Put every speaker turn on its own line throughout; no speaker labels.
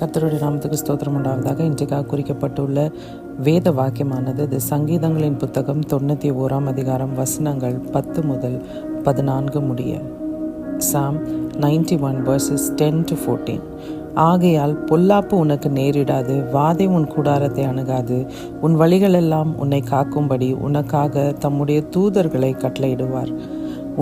கத்தருடைய நாமத்துக்கு ஸ்தோத்திரம் உண்டாவதாக. இன்றைக்காக குறிக்கப்பட்டுள்ள வேத வாக்கியமானது இது சங்கீதங்களின் புத்தகம் தொண்ணூற்றி ஓராம் அதிகாரம் வசனங்கள் பத்து முதல் பதினான்கு முடிய. Psalm ninety one verses ten to fourteen ஆகையால் பொல்லாப்பு உனக்கு நேரிடாது வாதை உன் கூடாரத்தை அணுகாது உன் வழிகளெல்லாம் உன்னை காக்கும்படி உனக்காக தம்முடைய தூதர்களை கட்டளையிடுவார்.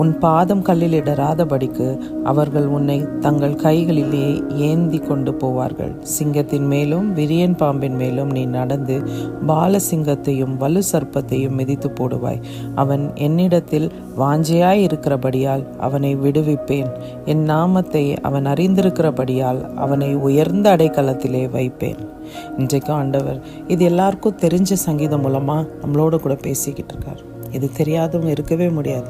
உன் பாதம் கல்லில் இடராதபடிக்கு அவர்கள் உன்னை தங்கள் கைகளிலே ஏந்தி கொண்டு போவார்கள். சிங்கத்தின் மேலும் விரியன் பாம்பின் மேலும் நீ நடந்து பாலசிங்கத்தையும் வலு சர்ப்பத்தையும் மிதித்து போடுவாய். அவன் என்னிடத்தில் வாஞ்சையாய் இருக்கிறபடியால் அவனை விடுவிப்பேன். என் நாமத்தை அவன் அறிந்திருக்கிறபடியால் அவனை உயர்ந்த அடைக்கலத்திலே வைப்பேன். இன்றைக்கு ஆண்டவர் இது எல்லாருக்கும் தெரிஞ்ச சங்கீதம் மூலமாக நம்மளோட கூட பேசிக்கிட்டு இருக்கார். இது தெரியாதவங்க இருக்கவே முடியாது.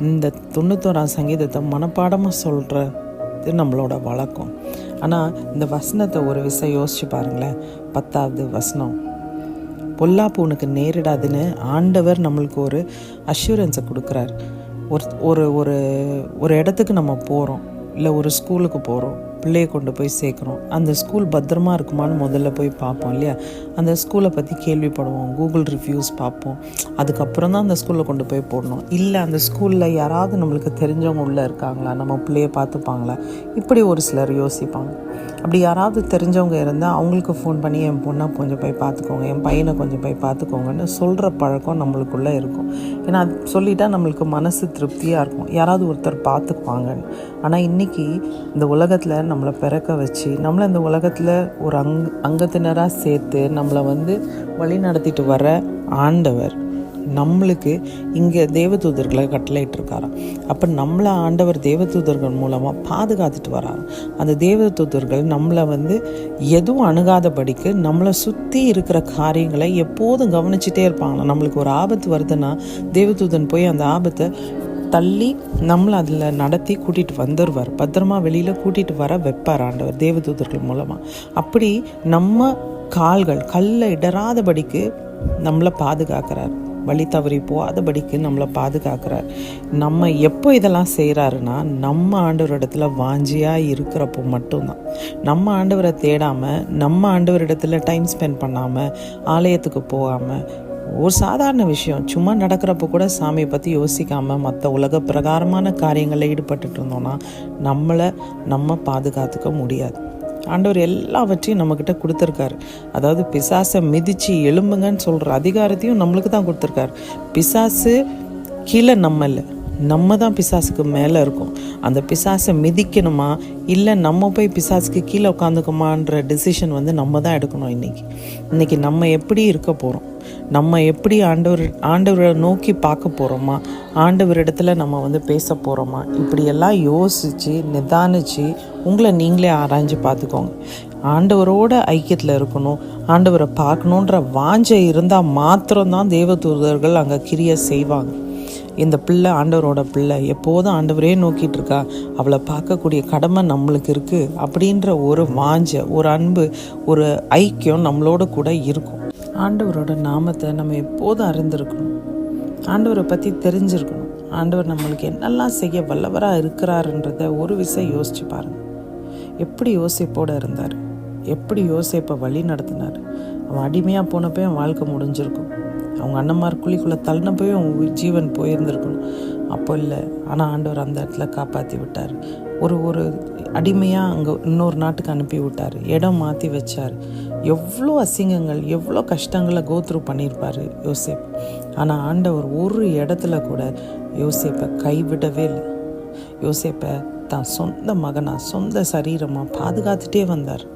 இந்த தொண்ணூத்தோராம் சங்கீதத்தை மனப்பாடமாக சொல்கிறது நம்மளோட வழக்கம். ஆனால் இந்த வசனத்தை ஒரு விஷயம் யோசிச்சு பாருங்களேன். பத்தாவது வசனம். பொல்லாப்பு உனக்கு நேரிடாதுன்னு ஆண்டவர் நம்மளுக்கு ஒரு அஷூரன்ஸை கொடுக்குறார். ஒரு ஒரு ஒரு ஒரு இடத்துக்கு நம்ம போகிறோம் இல்லை ஒரு ஸ்கூலுக்கு போகிறோம் பிள்ளையை கொண்டு போய் சேர்க்குறோம் அந்த ஸ்கூல் பத்திரமா இருக்குமான்னு முதல்ல போய் பார்ப்போம் இல்லையா? அந்த ஸ்கூலை பற்றி கேள்விப்படுவோம் கூகுள் ரிவ்யூஸ் பார்ப்போம். அதுக்கப்புறம் தான் அந்த ஸ்கூலில் கொண்டு போய் போடணும். இல்லை அந்த ஸ்கூலில் யாராவது நம்மளுக்கு தெரிஞ்சவங்க உள்ளே இருக்காங்களா? நம்ம பிள்ளையை பார்த்துப்பாங்களா? இப்படி ஒரு சிலர் யோசிப்பாங்க. அப்படி யாராவது தெரிஞ்சவங்க இருந்தால் அவங்களுக்கு ஃபோன் பண்ணி என் பொண்ணை கொஞ்சம் போய் பார்த்துக்கோங்க என் பையனை கொஞ்சம் போய் பார்த்துக்கோங்கன்னு சொல்கிற பழக்கம் நம்மளுக்குள்ளே இருக்கும். ஏன்னா அது சொல்லிட்டா நம்மளுக்கு மனசு திருப்தியாக இருக்கும். யாராவது ஒருத்தர் பார்த்துக்குவாங்கன்னு ஆனால் இன்றைக்கி இந்த உலகத்தில் நம்ம நம்மளை பிறக்க வச்சு நம்மளை இந்த உலகத்தில் ஒரு அங் அங்கத்தினராக சேர்த்து நம்மளை வந்து வழி நடத்திட்டு வர ஆண்டவர் நம்மளுக்கு இங்கே தேவதூதர்களை கட்டளையிட்டிருக்காராம். அப்போ நம்மளை ஆண்டவர் தேவதூதர்கள் மூலமாக பாதுகாத்துட்டு வராங்க அந்த தேவதூதர்கள் நம்மளை வந்து எதுவும் அணுகாதபடிக்கு நம்மளை சுற்றி இருக்கிற காரியங்களை எப்போதும் கவனிச்சுட்டே இருப்பாங்க நம்மளுக்கு ஒரு ஆபத்து வருதுன்னா தேவதூதன் போய் அந்த ஆபத்தை தள்ளி நம்மளை அதில் நடத்தி கூட்டிகிட்டு வந்துடுவார் பத்திரமா வெளியில் கூட்டிகிட்டு வர வைப்பார் ஆண்டவர் தேவதூதர்கள் மூலமாக அப்படி நம்ம கால்கள் கல்லை இடராதபடிக்கு நம்மளை பாதுகாக்கிறார். வழி தவறி போகாதபடிக்கு நம்மளை பாதுகாக்கிறார். நம்ம எப்போ இதெல்லாம் செய்கிறாருன்னா நம்ம ஆண்டவரிடத்துல வாஞ்சியாக இருக்கிறப்போ மட்டும்தான். நம்ம ஆண்டவரை தேடாமல் நம்ம ஆண்டவரிடத்துல டைம் ஸ்பெண்ட் பண்ணாமல் ஆலயத்துக்கு போகாமல் ஒரு சாதாரண விஷயம். சும்மா நடக்கிறப்ப கூட சாமியை பற்றி யோசிக்காமல் மற்ற உலக பிரகாரமான காரியங்களில் ஈடுபட்டுட்டு இருந்தோன்னா நம்மளை நம்ம பாதுகாத்துக்க முடியாது. ஆண்டவர் எல்லாவற்றையும் நம்மக்கிட்ட கொடுத்துருக்காரு. அதாவது பிசாசை மிதித்து எலும்புங்கன்னு சொல்கிற அதிகாரத்தையும் நம்மளுக்கு தான் கொடுத்துருக்காரு. பிசாசு கீழே நம்ம இல்லை. நம்ம தான் பிசாசுக்கு மேலே இருக்கோம். அந்த பிசாசை மிதிக்கணுமா? இல்லை நம்ம போய் பிசாசுக்கு கீழே உட்காந்துக்குமான்ற டிசிஷன் வந்து நம்ம தான் எடுக்கணும் இன்றைக்கி இன்றைக்கி நம்ம எப்படி இருக்க போகிறோம் நம்ம எப்படி ஆண்டவர் ஆண்டவரை நோக்கி பார்க்க போகிறோமா ஆண்டவர் இடத்துல நம்ம வந்து பேச போகிறோமா இப்படியெல்லாம் யோசித்து நிதானித்து உங்களை நீங்களே ஆராய்ஞ்சு பார்த்துக்கோங்க. ஆண்டவரோட ஐக்கியத்தில் இருக்கணும். ஆண்டவரை பார்க்கணுன்ற வாஞ்சை இருந்தால் மாத்திரம்தான் தேவதூதர்கள் அங்கே கிரியை செய்வாங்க. இந்த பிள்ளை ஆண்டவரோட பிள்ளை. எப்போதும் ஆண்டவரே நோக்கிட்டு இருக்கா அவளை பார்க்கக்கூடிய கடமை நம்மளுக்கு இருக்குது அப்படின்ற ஒரு வாஞ்ச ஒரு அன்பு ஒரு ஐக்கியம் நம்மளோட கூட இருக்கும். ஆண்டவரோட நாமத்தை நம்ம எப்போதும் அறிந்திருக்கணும். ஆண்டவரை பற்றி தெரிஞ்சிருக்கணும். ஆண்டவர் நம்மளுக்கு என்னெல்லாம் செய்ய வல்லவராக இருக்கிறாருன்றத ஒரு விஷயம் யோசிச்சு பாருங்கள் எப்படி யோசிப்போடு இருந்தார்? எப்படி யோசிப்பை வழி நடத்தினார்? அவன் அடிமையாக போனப்போ என் வாழ்க்கை முடிஞ்சிருக்கும். அவங்க அண்ணன்மார் குழிக்குள்ளே தள்ளின போய் அவங்க ஜீவன் போயிருந்திருக்கணும். அப்போ இல்லை. ஆனால் ஆண்டவர் அந்த இடத்துல காப்பாற்றி விட்டார். ஒரு ஒரு அடிமையாக அங்கே இன்னொரு நாட்டுக்கு அனுப்பி விட்டார். இடம் மாற்றி வச்சார். எவ்வளோ அசிங்கங்கள் எவ்வளோ கஷ்டங்களை கோத்ரூ பண்ணியிருப்பார் யோசேப். ஆனால் ஆண்டவர் ஒரு இடத்துல கூட யோசேப்பை கைவிடவே இல்லை. யோசேப்பை தான் சொந்த மகனாக சொந்த சரீரமாக பாதுகாத்துட்டே வந்தார்.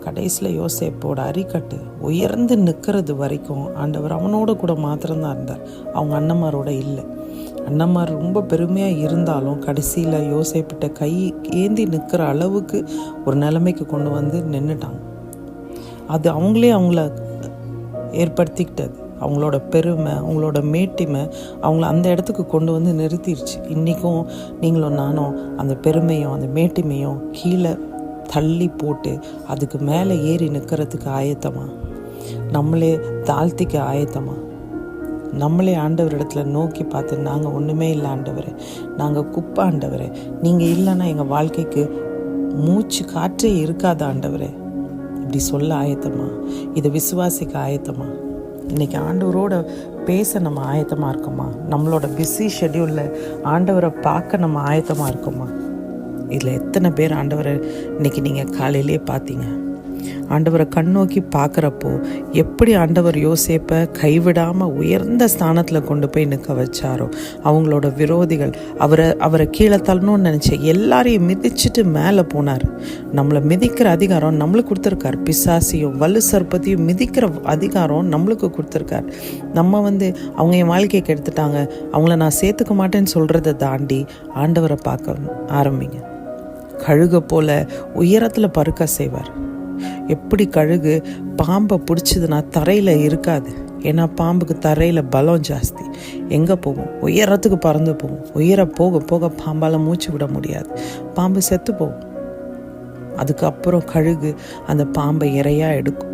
கடைசியில் யோசேப்போட அரிக்கட்டு உயர்ந்து நிற்கிறது வரைக்கும் ஆண்டவர் அவனோட கூட மாத்திரம்தான் இருந்தார். அவங்க அண்ணன்மாரோட இல்லை. அண்ணன்மார் ரொம்ப பெருமையாக இருந்தாலும் கடைசியில் யோசேப்பிட்ட கை ஏந்தி நிற்கிற அளவுக்கு ஒரு நிலைமைக்கு கொண்டு வந்து நின்றுட்டாங்க அது அவங்களே அவங்கள ஏற்படுத்திக்கிட்டது. அவங்களோட பெருமை அவங்களோட மேட்டிமை அவங்கள அந்த இடத்துக்கு கொண்டு வந்து நிறுத்திடுச்சு இன்றைக்கும் நீங்களும் நானும் அந்த பெருமையும் அந்த மேட்டிமையும் கீழே தள்ளி போட்டு அதுக்கு மேலே ஏறி நிற்கிறதுக்கு ஆயத்தமா? நம்மளே தாழ்த்திக்க ஆயத்தமா? நம்மளே ஆண்டவர் இடத்துல நோக்கி பார்த்து நாங்கள் ஒன்றுமே இல்லை ஆண்டவர் நாங்கள் குப்பை ஆண்டவர் நீங்கள் இல்லைன்னா எங்கள் வாழ்க்கைக்கு மூச்சு காற்றே இருக்காது ஆண்டவர். இப்படி சொல்ல ஆயத்தமா? இதை விசுவாசிக்க ஆயத்தமா? இன்றைக்கி ஆண்டவரோட பேச நம்ம ஆயத்தமாக இருக்கோமா? நம்மளோட பிஸி ஷெடியூலில் ஆண்டவரை பார்க்க நம்ம ஆயத்தமாக இருக்கோமா? இதில் எத்தனை பேர் ஆண்டவரை இன்னைக்கு நீங்கள் காலையிலே பார்த்தீங்க? ஆண்டவரை கண்ணோக்கி பார்க்குறப்போ எப்படி ஆண்டவர் யோசேப்பை கைவிடாமல் உயர்ந்த ஸ்தானத்தில் கொண்டு போய் நிற்க வச்சாரோ? அவங்களோட விரோதிகள் அவரை அவரை கீழே தள்ளணும்னு நினச்ச எல்லாரையும் மிதிச்சுட்டு மேலே போனார். நம்மளை மிதிக்கிற அதிகாரம் நம்மளுக்கு கொடுத்துருக்கார். பிசாசியும் வலு சர்ப்பத்தையும் மிதிக்கிற அதிகாரம் நம்மளுக்கு கொடுத்துருக்கார். நம்ம வந்து அவங்க என் வாழ்க்கையை கெடுத்துட்டாங்க அவங்கள நான் சேர்த்துக்க மாட்டேன்னு சொல்கிறத தாண்டி ஆண்டவரை பார்க்க ஆரம்பிங்க. கழுக போல உயரத்தில் பருக்க செய்வார். எப்படி கழுகு பாம்பை பிடிச்சதுன்னா தரையில் இருக்காது. ஏன்னா பாம்புக்கு தரையில் பலம் ஜாஸ்தி. எங்கே போகும் உயரத்துக்கு பறந்து போகும் உயர போக போக பாம்பால் மூச்சு விட முடியாது. பாம்பு செத்து போகும். அதுக்கப்புறம் கழுகு அந்த பாம்பை இறையாக எடுக்கும்.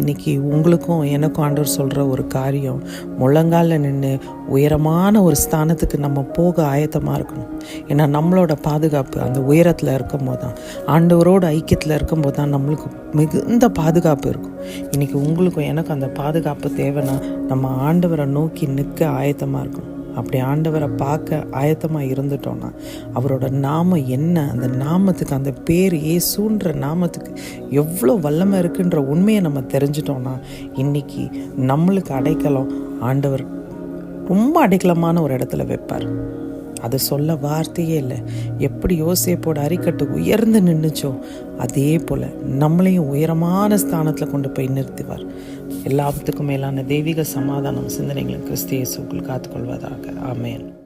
இன்றைக்கி உங்களுக்கும் எனக்கும் ஆண்டவர் சொல்கிற ஒரு காரியம் முழங்காலில் நின்று உயரமான ஒரு ஸ்தானத்துக்கு நம்ம போக ஆயத்தமாக இருக்கணும். ஏன்னா நம்மளோட பாதுகாப்பு அந்த உயரத்தில் இருக்கும் போது தான் ஆண்டவரோட ஐக்கியத்தில் இருக்கும் போது தான் நம்மளுக்கு மிகுந்த பாதுகாப்பு இருக்கும். இன்றைக்கி உங்களுக்கும் எனக்கும் அந்த பாதுகாப்பு தேவைன்னா நம்ம ஆண்டவரை நோக்கி நிற்க ஆயத்தமாக இருக்கணும். அப்படி ஆண்டவரை பார்க்க ஆயத்தமாக இருந்துட்டோன்னா அவரோட நாமம் என்ன? அந்த நாமத்துக்கு அந்த பேர் ஏசுன்ற நாமத்துக்கு எவ்வளோ வல்லமை இருக்குன்ற உண்மையை நம்ம தெரிஞ்சிட்டோன்னா இன்றைக்கி நம்மளுக்கு அடைக்கலம் ஆண்டவர் ரொம்ப அடைக்கலமான ஒரு இடத்துல வைப்பார். அதை சொல்ல வார்த்தையே இல்லை. எப்படி யோசியப்போட அரிக்கட்டு உயர்ந்து நின்றுச்சோ அதே போல் நம்மளையும் உயரமான ஸ்தானத்தில் கொண்டு போய் நிறுத்துவார். எல்லாத்துக்கும் மேலான தெய்வீக சமாதானம் சிந்தனைகளும் கிறிஸ்தியசுக்குள் காத்துக்கொள்வதாக. ஆமேன்.